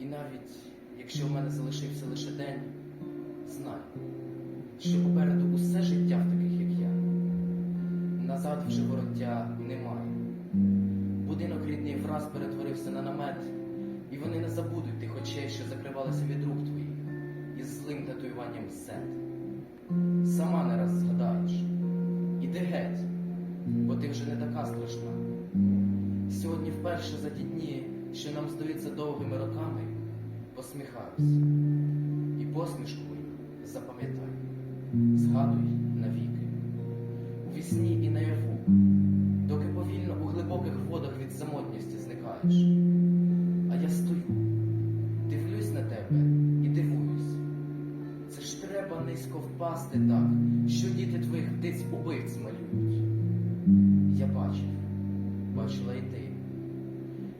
І навіть якщо в мене залишився лише день, знай, що попереду усе життя в таких, як я. Назад вже вороття немає. Будинок рідний враз перетворився на намет, і вони не забудуть тих очей, що закривалися від рук твоїх, із злим татуюванням сет. Сама не раз згадаєш. Іди геть, бо ти вже не така страшна. Сьогодні вперше за ті дні, що нам здаються довгими роками, посміхаюся. І посмішку запам'ятай, згадуй навіки, у вісні і наяву, доки повільно у глибоких водах від самотності зникаєш. А я стою, дивлюсь на тебе і дивуюсь. Це ж треба низько впасти так, що діти твоїх птиць убивць малюють. Я бачив, бачила і ти.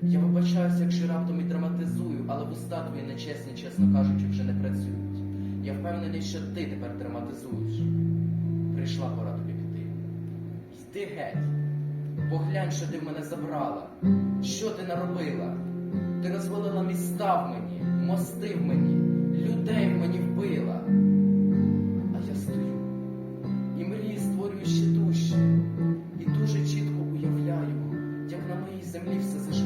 Я вибачаюся, якщо раптом і драматизую, але вуста твої нечесні, чесно кажучи, вже не працюють. Я впевнений, що ти тепер драматизуєш. Прийшла пора тобі піти. Йди геть. Поглянь, що ти в мене забрала. Що ти наробила? Ти розвалила міста в мені, мости в мені, людей в мені вбила. А я стою і мрії створюю ще дужче, і дуже чітко уявляю, як на моїй землі все зажило,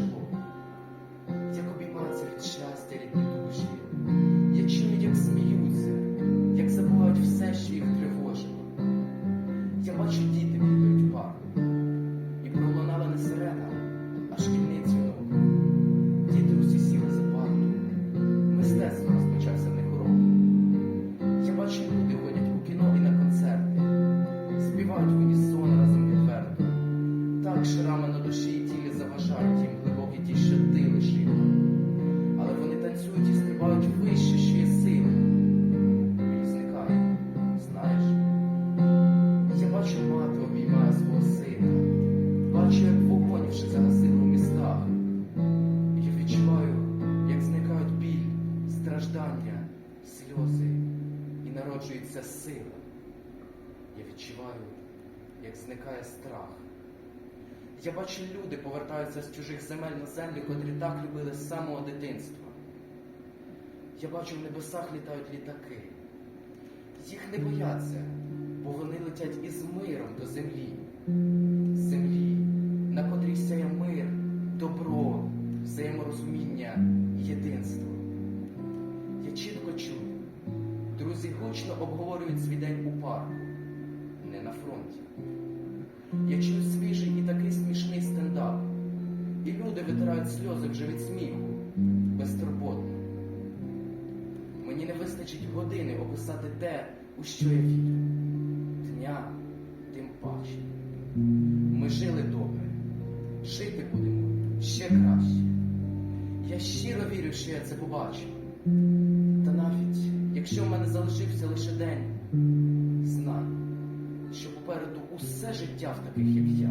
Так шрами на душі і тілі заважають їм глибокі ті, що ти лишила. Але вони танцюють і стрибають вище, що є сили. І зникає, знаєш. Я бачу мати обіймає свого сина. Бачу, як вогонь вже загасили у містах. Я відчуваю, як зникають біль, страждання, сльози і народжується сила. Я відчуваю, як зникає страх. Я бачу, люди повертаються з чужих земель на землі, котрі так любили з самого дитинства. Я бачу, в небесах літають літаки. Їх не бояться, бо вони летять із миром до землі. Землі, на котрій сяє мир, добро, взаєморозуміння і єдинство. Я чітко чую, друзі гучно обговорюють свій день у парку, не на фронті. Я чую сльози вже від сміху, безтурботно. Мені не вистачить години описати те, у що я вірю. Дня тим паче. Ми жили добре, жити будемо ще краще. Я щиро вірю, що я це побачу. Та навіть, якщо в мене залишився лише день, знай, що попереду усе життя в таких, як я.